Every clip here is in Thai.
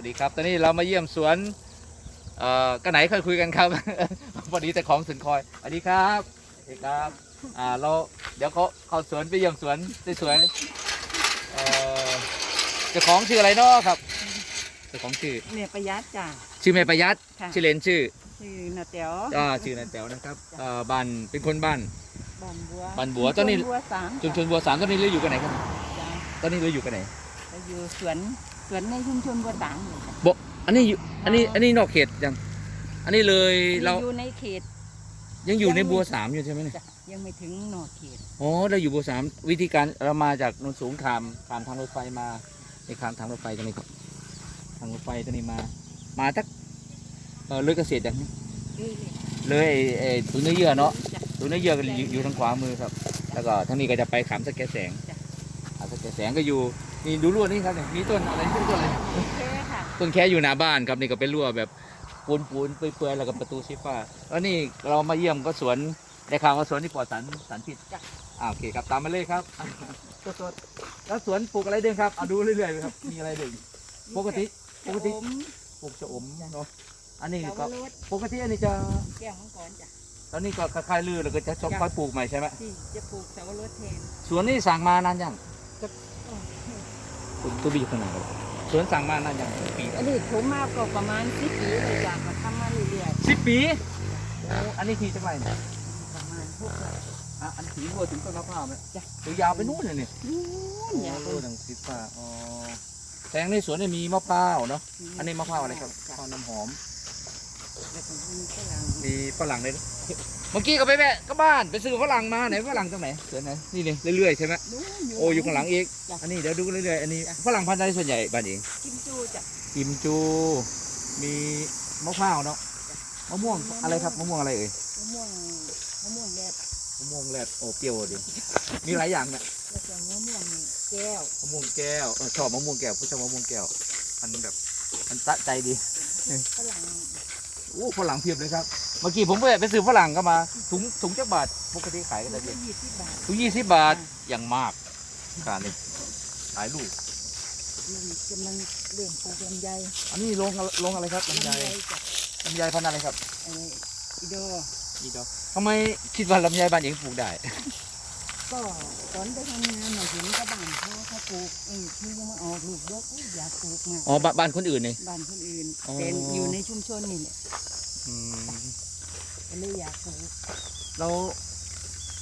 วัสดีครับ ตอนนี้เรามาเยี่ยมสวนเอ่อกันไหนเคยคุยกันครับพอดีแต่ของสวนคอยสวัสดีครับสวัสดีครับ อ่า เราเดี๋ยวเขาเข้าสวนไปเยี่ยมสวนสวยๆเอ่อเจ้าของชื่ออะไรเนาะครับ เจ้าของชื่อ เมียประหยัดจ้ะ ชื่อแม่ประหยัด ค่ะ ชื่อเลนชื่อชื่อนาเตียวอ่าชื่อนันแต๋วนะครับเอ่อบ้านเป็นคนบ้าน บ้านบัวบ้านบัวตอนนี้ ชุมชบัวสามชุมชนบัวสามตอนนี้เราอยู่กันไหนครับ จ้ะตอนนี้เราอยู่กันไหนเราอยู่สวน สวนในชุมชนบัวสามเลยจ้ะบอันนี้อยู่อันนี้อันนี้นอกเขตยัง อันนี้เลยเราอยู่ในเขต ยังอยู่ในยังบัวสามอยู่ใช่ไหมเนี่ยจ้ะยังไม่ถึงนอกเขตอ๋อเราอยู่บัวสามวิธีการเรามาจากโนนสูงขามขามทางรถไฟมาในขามทางรถไฟตรงนี้ครับทางรถไฟตรงนี้มา มาทักเออเลยเกษตรอย่างนี้เรื่อยเลยไอ้ไอ้ถุงเนื้อเยื่อเนาะๆจ้ะถุงเนื้อเยื่อก็อยู่อยู่ทางขวามือครับ แล้วก็ทางนี้ก็จะไปขามสะแกแสงจ้ะ ขามสะแกแสงก็อยู่ นี่ดูรั้วนี่ครับเนี่ยมีต้นอะไรต้นอะไรโอเคค่ะต้นแค่อยู่หน้าบ้านครับนี่ก็เป็นรั้วแบบปูนปูนๆเปื่อยๆแล้วก็ประตูสีฟ้าแล้วนี่เรามาเยี่ยมก็สวนในข่าวว่าสวนที่ปลอดสารสารพิษอ่าโอเคครับตามมาเลยครับสดๆแล้วสวนปลูกอะไรเด่นครับเอาดูเรื่อยๆเลยครับมีอะไรเด่นปกติปกติผมปลูกชะอมเนาะอันนี้เจ้าก็วรสปกติอันนี้จะแก้วมังกรจ้ะตอนนี้ก็คล้ายๆลือแล้วก็จะชอบค่อยปลูกใหม่ใช่ไหมที่จะปลูกเจ้าวรสแทนสวนนี่สั่งมานานยังโอ้คุณ ตัวบีขนาดไหนสวนสั่งมานานยังปีอันนี้ผมมาก็ประมาณสิบปีเลยจ้ะก็ทำมาเรื่อยสิบปีโอ้อันนี้ทีจังไรเนี่ยๆประมาณหกไร่อะอันถือวัวถึงต้นมะพร้าวไหมจ้ะตัวยาวไปนู่นเลยเนี่ยนู่นอย่าโอ้ไปดังสิฟ้าอ๋อแตงในสวนเนี่ยมีมะพร้าวเนาะอันนี้มะพร้าวอะไรครับมะจ้ะพร้าวน้ำหอมแล้วก็ มีฝรั่งมีฝรั่งเลยเมื่อกี้ก็ไปแวะก็บ้านไปซื้อฝรั่งมาไหนฝรั่งตรงไหนสวนไหนนี่นี่เรื่อยๆใช่ไหมนู้นโอ้อยู่ข้างหลังอีกจ้ะอันนี้เดี๋ยวดูเรื่อยๆอันนี้ฝรั่งพันธุ์ใดส่วนใหญ่บ้านเองกิมจูจ้ะกิมจู มีมะพร้าวเนาะมะม่วงอะไรครับมะม่วงอะไรเอ่ยมะม่วงมะม่วงแดดมะม่วงแรดโอ้เปรี้ยวดิมีหลายอย่างเนี่ยแล้วก็มะม่วงแก้วมะม่วงแก้วเออชอบมะม่วงแก้วผู้ชอบมะม่วงแก้วมันแบบมันตะใจดีฝรั่ง โอ้ฝรั่งเพียบเลยครับ เมื่อกี้ผมไปไปซื้อฝรั่งก็มา ถุงถุงจักบาทปกติขายกันถุได้งเดียวละยี่สิบบาทถุงยี่สิบบาทอย่างมากการนี้ขายลูกมันกำลังเริ่มปลูกลำไยอันนี้ลงลงอะไรครับลำไยจ้ะลำไยพันธุ์อะไรครับ ไอ้อีโดอีดอกทำไมคิดว่าลำไยบ้านเองปลูกได้ ก็ตอนไปทำงานหน่อยเห็นกระบ้านเขาเขาปลูกเออที่ยังมาออกลูกดกอุ๊ยอยากปลูกมากอ๋อบ้านบ้านคนอื่นนี่ บ้านคนอื่นอ๋อ เป็นอยู่ในชุมชนนี่แหละอืมก็เลยอยากปลูกเรา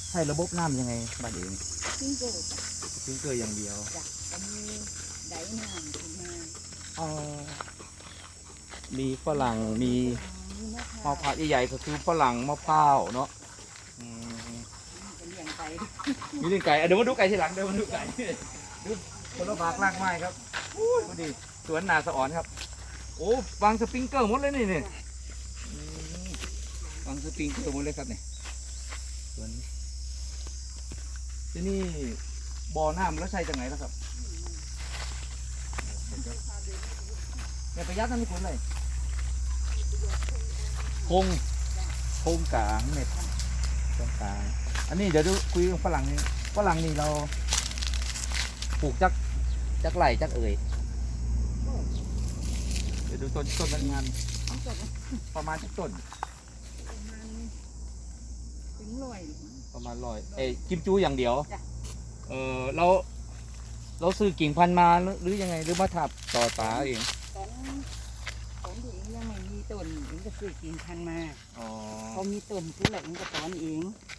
ใช้ระบบน้ำยังไงบ้านเองซึ่งเกิดจ้ะซิงเกอร์อย่างเดียวจ้ะก็มีไดน้ำขึ้นมาอ๋อมีฝรั่งมีมีมะพมะร้าวพร้าวใหญ่ๆก็คือฝรั่งมะพร้าวเนาะอืม เป็นเลี้ยง ไปมีเรื่องไก่อะเดี๋ยวมาดูไก่ทีหลังเดี๋ยวมาดูไก่ดูคนละบากลากไม้ครับอู้ยพอดีสวนนาสะอ่อนครับ โอ้วางสปริงเกอร์หมดเลยนี่นี่อืมวางสปริงเกอร์หมดเลยครับเนี่ยสวนที่นี่บ่อน้ำแล้วใช้จากไหนแล้วครับเนี่ยประหยัดนั่นนี่ผลอะไรคงคงกลางเนี่ยตรงกลาง อันนี้เดี๋ยวดูคุยกับฝรั่งนี่ฝรั่งนี่เราปลูกจักจักไหลจักเอ่ยเดี๋ยวดูต้นต้นมันงานทั้งหมดประมาณจักต้นประมาณถึงร้อยหรือมั้งประมาณร้อยเอ้ยกิมจูอย่างเดียวจ้ะเออเราเราซื้อกิ่งพันธุ์มาหรือหรือยังไงหรือมาทับต่อตาเองตอนตอนที่เองยังไม่มีต้นเองก็ซื้อกิ่งพันธุ์มาอ๋อพอมีต้นคือแหละเองก็ถอนเองอืมจ้ะ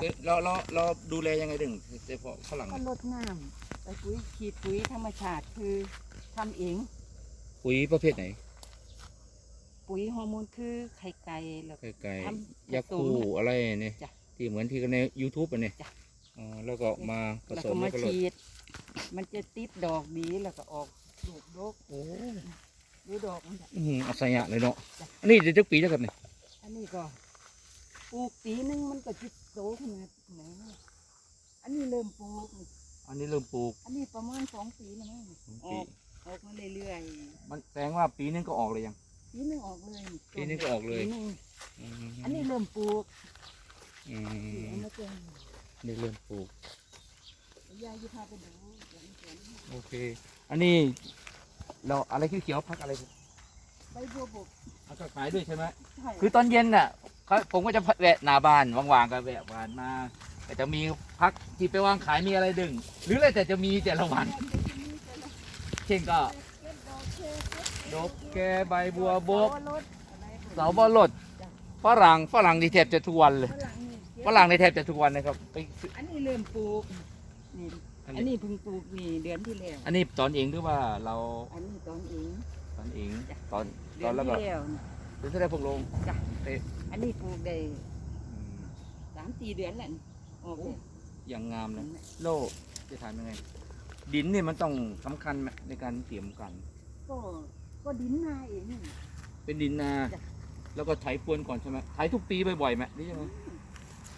เอ๊ะเราเราเราดูแลยังไงดึงเฉพาะฝรั่งก็เนี่ยลดน้ำไปปุ๋ยขีดปุ๋ยธรรมชาติคือทำเอง ปุ๋ยประเภทไหน ปุ๋ยฮอร์โมนคือไข่ไก่แล้วก็ไก่ทำๆยาคูอะไรเนี่ยจ้ะที่เหมือนที่ใน YouTube อะเนี่ยจ้ะอ๋อแล้วก็มาผแล้วสก็มมาแล้วก็ลดฉีด มันจะติดดอกดีแล้วก็ออกลูกดกโอ้ดูดอกมันจ้ะอื้อหืออัศยะเลยเนาะจ้ะอันนี้เดี๋ยวจะปีแล้วครับเนี่ยอันนี้ก็ป ลูกปีนึงมันก็จิโตขนาดไหนเนี่ยอันนี้เริ่มปลูกนี่อันนี้เริ่มปลูกอันนี้ประมาณสองปีแล้วมั้งสองอปีอกออกมาเรื่อยมันแสดงว่าปีนึงก็ออกเลยยัง ๆปีนึงออกเลยปีนึงก็ออกเลย ปีนึงอืมอันนี้เริ่มปลูกอืที่เอามมาเจออันนี้เริ่มปลูก ยายจะพาไปดูอย่างสวนโอเค อันนี้ เราอะไรเขียวๆพักอะไร ใบบัวบกเอาก็ขายด้วยใช่ไหมใช่คือตอนเย็นน่ะเขาผมก็จะแวะหน้าบ้านว่างๆก็แวะผ่านมาก็จะมีพักที่ไปวางขายมีอะไรดึง หรืออะไรแต่จะมีแต่ละวัน เช่นก็ดอกแกใบบัวบกเสาบอลดฝรั่งฝรั่งนี่แทบจะทุกวันเลยฝรั่งในแทบจะทุกวันนะครับไปซื้ออันนี้เริ่มปลูกนี่อันอันนี้นี้เพิ่งปลูกนี่เดือนที่แล้วอันนี้ตอนเองหรือว่าเราอันนี้ตอนเอง ตอนเองจ้ะตอนเดื ตออนนแล้วก็ที่แล้วนี่เป็นเท่าไหรพวกลงอันนี้ปลูกได้อืมสามสี่เดือนแล้วนี่โอเคอย่างงามเลยโลจะถามยังไง ดินเนี่ยมันต้องสำคัญไหมในการเตรียมกัน ก็ก็ดินนาเองนี่ เป็นดินนาจ้ะ แล้วก็ไถพรวนก่อนใช่ไหมไถทุกปีบ่อยๆไหมหรือยังไง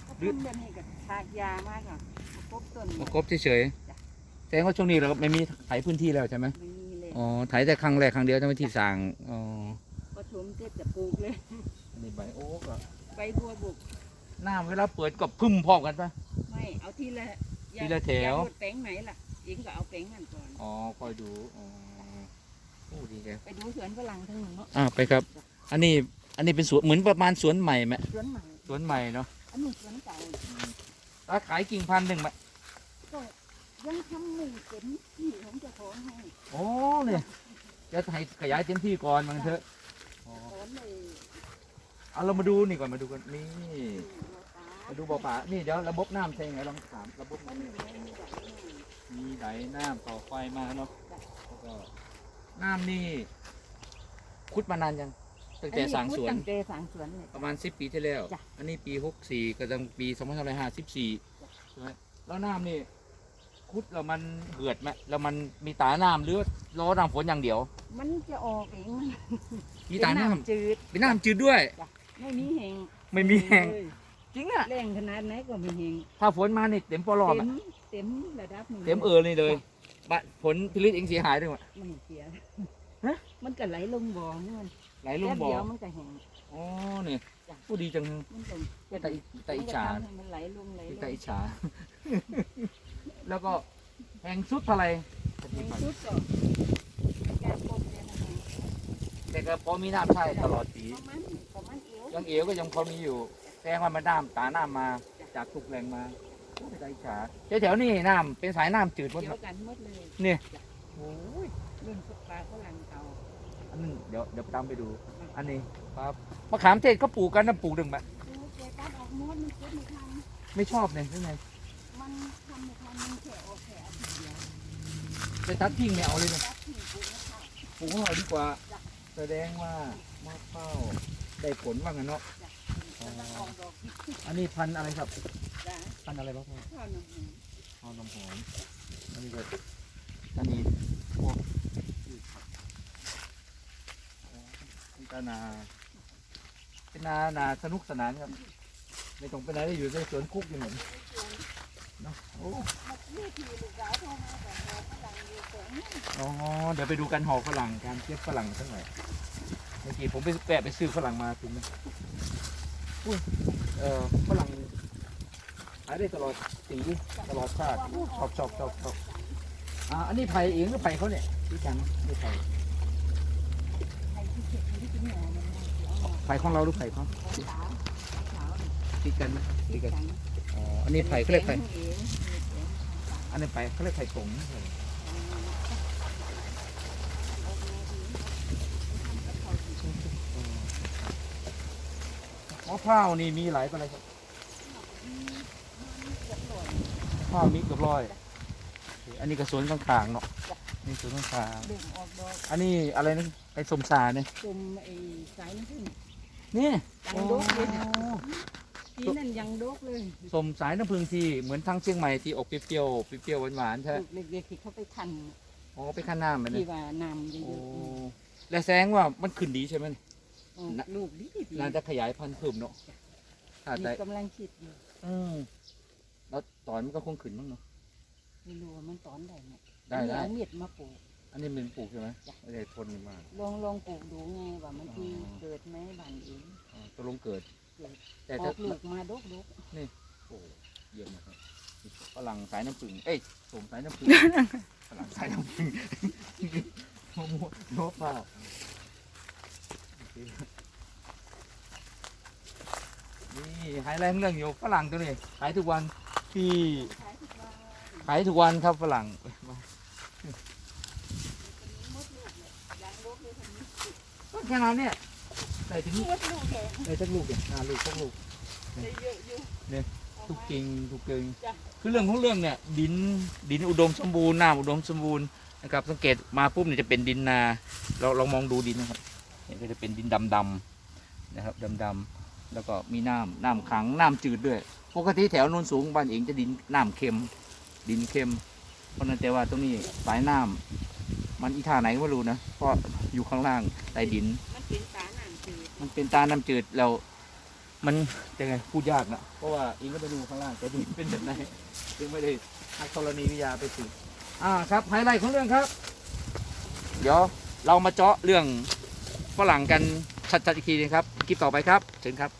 ก็ต้นแบบนี้ก็ทากยามากอะครบต้นมาครบเฉยจ้ะ ๆแสดงว่าช่วงนี้เราไม่มีไถพื้นที่แล้วใช่ไหม ไม่มีเลย อ๋อไถแต่ครั้งแรกครั้งเดียวจะไม่ที่สั่งอ๋อพอชมเสร็จจะปลูกเลย อันนี้ใบโอ๊กอะใบบัวบกน้ำเวลาเปิดก็พึ่มพร้อมกันปะ ไม่เอาทีละอย่าทีละแถว อย่ารดแปลงไหนล่ะเองก็เอาแปลงนั่นก่อน อ๋อคอยดูอ๋อโอ้ดีแกไปดูสวนฝรั่งทั้งหนึ่งเนาะอ่าไปครับ อันนี้อันนี้เป็นสวนเหมือนประมาณสวนใหม่ไหมสวนใหม่ สวนใหม่เนาะอันนี้สวนเก่าถ้าขายกิ่งพันธุ์หนึ่งไหมก็ ยังทำไม่เต็มที่ของเจ้าของให้โอ้เนี่ยจะให้ขยายเต็มที่ก่อนมันเถอะอ๋อสอนเลยเอาเรามาดูนี่ก่อนมาดูกันนี่หัวตามาดูบ่อป่านี่เดี๋ยวระบบน้ำใช่ยังไงลองถามระบบอันนี้ไม่มีแบบนี้มีไหลน้ำต่อไฟมาเนาะแล้วก็น้ำนี่คุดมานานยังตั้งแต่สร้างสวนตั้งแต่สางสวนเนี่ยประมาณสิบปีที่แล้วจ้ะอันนี้ปีหกสี่ก็ตั้งปีสองพันห้าสิบสี่ใช่ไหมแล้วน้ำนี่ คุดแล้วมันเหือดไหมแล้วมันมีตาน้ำหรือรอน้ำฝนอย่างเดียว มันจะออกเองมีตาน้เป็จืดำเป็นน้ำจืดด้วย ไม่มีแหงไม่มีแห้งเลยจริงอะแรงขนาดไหนก็ไม่แหงถ้าฝนมานี่เต็มปอลอบเต็อะมเต็มระดับหนึ่งเต็มเออเลยเลยบะผลผลิตเองเสียหายด้วยวะไม่เสียฮะมันก็ไหลลงบ่อนี่มันไหลลงแป๊บบ่อเดียวมันก็แหงอ๋อเนี่ยจ้ะผู้ดีจังมันก็แต่อิแต่อิจฉามันก็ทำให้มันไหลลงไหลลงแต่อิจฉา แล้วก็แพงสุดเท่าไหร่ในชุดก็การปลูกเนี่ยนะคะแต่ก็พอมีน้ำใช้ตลอดปี ประมาณประมาณเอวยังเอวก็ยังพอมีอยู่แสดงว่ามันน้ำตาน้ำมาจากทุกแหล่งมาโอ้ยแต่อิจฉาแถวๆนี่น้ำเป็นสายน้ำจืดหมดเดียเนวอะกันหมดเลยเนี่ยโอ้ยรุ่นสุดปลาฝรั่งเก่าอันนั้นเดี๋ยวเดี๋ยวตามไปดู อันนี้ครับมะขามเทศเขาปลูกกันนะปลูกดึงแบบดูแกตัดออกหมดมันเก็บไม่ทันไม่ชอบเนี่ยใช่ไหมมันทำ ไม่ทันมันแค่ออกแค่อาทิตย์เดียวจะตัดทิ้งไม่เอาเลยนะตัดทิ้งปลูกไม่ทันปลูกของเราดีกว่า แสดงว่ามะพร้าวได้ผลว่างั้นเนาะจ้ะกำลังออกดอกพิกอันนี้พันธุ์อะไรครับจ้ะพันธุ์อะไรบ้างครับข้าวหนุ่มเอาน้ำหอมอันนี้ก็อันนี้พวกพืชผักอ๋อเป็นตานา เป็นนานาสนุกสนานครับ ไม่ต้องไปไหนได้อยู่ในสวนคุกอยู่เหมือน เนาะโอ้นี่ที่ลูกสาวโทรมาแต่แม่ฝรั่งอยู่แสงอ๋อเดี๋ยวไปดูกันห่อฝรั่งการเทียบฝรั่งสักหน่อยเมื่อกี้ผมไปแปะไปซื้อฝรั่งมาถึงไหมอุ้ยเอ่อฝรั่งขายได้ตลอดสีตลอดชาติชอบชอบชอบชอบอ่าอันนี้ไผ่เองหรือไผ่เขาเนี่ยพี่จังนี่ไผ่ใครที่เก็บที่กินหน่อมันเอาหน่อไผ่ของเราหรือไผ่เขาของสาวสาวติดกันไหมติที่ดกันกัน อ๋ออันนี้ไผ่เขาเรียกไผ่เองมีแสงอันนี้ไผ่เขาเรียกไผ่กงมะพร้าวนี่มีหลายอะไรครับมะพร้าวมีเกือบร้อย อันนี้ก็สวนข้างๆเนาะนี่สวนข้างเบ่งออกดอกๆอันนี้อะไรนะไอ้สมสาเนี่ยจุ่มไอ้สายน้ำผึ้งนี่ยังดกเลยทีนั่ นยังดกเลยสมสายน้ำผึ้งที่เหมือนทางเชียงใหม่ที่ออกเปรี้ยวๆเปรี้ยวๆหวานๆใช่ไหมลูกเล็กๆที่เขาไปคันอ๋อไปขั้นน้ำมันที่นะว่าน้ำเยโอ้อะและแสดงว่ามันขึ้นดีใช่ไหมๆออกลูกดีดีน่าจะขยายพันธุ์เพิ่มเนาะถ้านี่ได้กำลังคิดอยู่อืมแล้วตอนมันก็คงขึ้นมั้งเนาะไม่รู้ว่ามันตอนใดเนี่ยได้ได้เอาเม็ดมาปลูกอันนี้มันปลูกใช่ไหมจ้ะไม่ได้ทนมากลองลองปลูกดูไงว่ามันที่อ๋อเกิดไหมบ้านเองอ๋อตกลงเกิดเกิด แต่อถ้าอกลูกมาดกดกโอ้เยี่ยมนะครับฝรั่งสายน้ำผึ้งเอ้ยสมสายน้ำผึ้งฝรั่งสายน้ำผึ้งมะม่วงโน้ตเปล่าโอเคนี่ไฮไลท์ของเรื่องอยู่ฝรั่งตัวนี้ขายทุกวันที่ขายทุกวันครับฝรั่งก็ขนาดเนี้ยใส่ถึงมดลูกแข็งใส่สักลูกเนี่ยห้าลูกสักลูกได้เยอะอยู่ทุกกิ่งทุกกิ่งจ้ะคือเรื่องของเรื่องเนี่ยดินดินอุดมสมบูรณ์น้ำอุดมสมบูรณ์นะครับ สังเกตมาปุ๊บเนี่ยจะเป็นดินนาเราลองมองดูดินนะครับเนี่ยก็จะเป็นดินดำๆนะครับดำๆแล้วก็มีน้ำน้ำขังน้ำจืดด้วยปกติแถวโนนสูงบ้านเองจะดินน้ำเค็ม ดินเค็ม เพราะฉะนั้นแต่ว่าตรงนี้สายน้ำมันอีท่าไหนก็ไม่รู้นะเพราะอยู่ข้างล่างใต้ดินมันเป็นสารหนังจืด มันเป็นตาน้ำจืดแล้วมันยังไงพูดยากนะเพราะว่าอิงก็ไปดูข้างล่างแต่ดิเป็นแบบไหนยังไม่ได้นักธรณีวิทยาไปถึงอ่าครับไฮไลท์ของเรื่องครับ เดี๋ยวเรามาเจาะเรื่องฝรั่งกันชัดๆอีกทีนึงครับคลิปต่อไปครับเชิญครับ